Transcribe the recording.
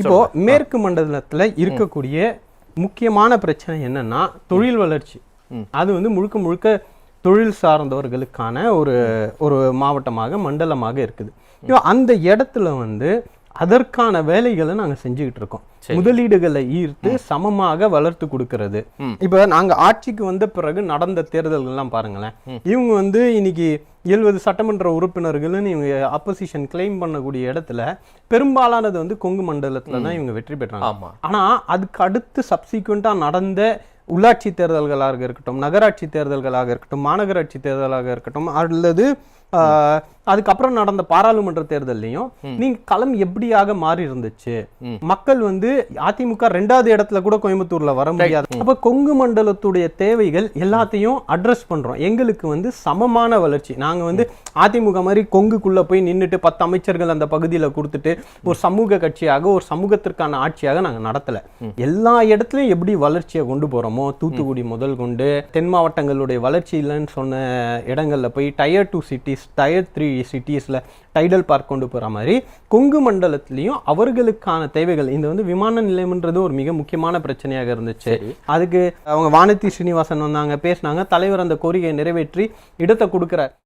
இப்போ மேற்கு மண்டலத்துல இருக்கக்கூடிய முக்கியமான பிரச்சனை என்னன்னா தொழில் வளர்ச்சி. அது வந்து முழுக்க முழுக்க தொழில் சார்ந்தவர்களுக்கான ஒரு ஒரு மாவட்டமாக மண்டலமாக இருக்குது. இப்போ அந்த இடத்துல வந்து அதற்கான வேலைகளை நாங்க செஞ்சுக்கிட்டு இருக்கோம். முதலீடுகளை ஈர்த்து சமமாக வளர்த்து கொடுக்கிறது. இப்ப நாங்க ஆட்சிக்கு வந்த பிறகு நடந்த தேர்தல்கள்லாம் பாருங்களேன். இவங்க வந்து இன்னைக்கு எழுபது சட்டமன்ற உறுப்பினர்கள்னு இவங்க அப்போசிஷன் கிளைம் பண்ணக்கூடிய இடத்துல பெரும்பாலானது வந்து கொங்கு மண்டலத்துல தான் இவங்க வெற்றி பெற்றாங்க. ஆமா. ஆனா அதுக்கு அடுத்து சப்சிக்வெண்டா நடந்த உள்ளாட்சி தேர்தல்களாக இருக்கட்டும் நகராட்சி தேர்தல்களாக இருக்கட்டும் மாநகராட்சி தேர்தலாக இருக்கட்டும் அல்லது அதுக்கப்புறம் நடந்த பாராளுமன்ற தேர்தல்லையும் நீங்க களம் எப்படியாக மாறி இருந்துச்சு? மக்கள் வந்து அதிமுக ரெண்டாவது இடத்துல கூட கோயம்புத்தூர்ல வர முடியாது. அப்ப கொங்கு மண்டலத்துடைய தேவைகள் எல்லாத்தையும் அட்ரஸ் பண்றோம். எங்களுக்கு வந்து சமமான வளர்ச்சி. நாங்க வந்து அதிமுக மாதிரி கொங்குக்குள்ள போய் நின்னுட்டு பத்து அமைச்சர்கள் அந்த பகுதியில கொடுத்துட்டு ஒரு சமூக கட்சியாக ஒரு சமூகத்திற்கான ஆட்சியாக நாங்க நடத்தல. எல்லா இடத்துலயும் எப்படி வளர்ச்சியை கொண்டு போறோமோ தூத்துக்குடி முதல் கொண்டு தென் மாவட்டங்களுடைய வளர்ச்சி இல்லைன்னு சொன்ன இடங்கள்ல போய் tier two cities tier three சிட்டிஸ்ல Tidel park கொண்டு போற மாதிரி கொங்கு மண்டலத்திலையும் அவர்களுக்கான தேவைகள். இந்த வந்து விமான நிலையம்ன்றது ஒரு மிக முக்கியமான பிரச்சனையாக இருந்துச்சு. அதுக்கு அவங்க வானதி ஸ்ரீனிவாசன் வந்தாங்க பேசினாங்க. தலைவர் அந்த கோரிக்கையை நிறைவேற்றி இடத்தை கொடுக்குறார்.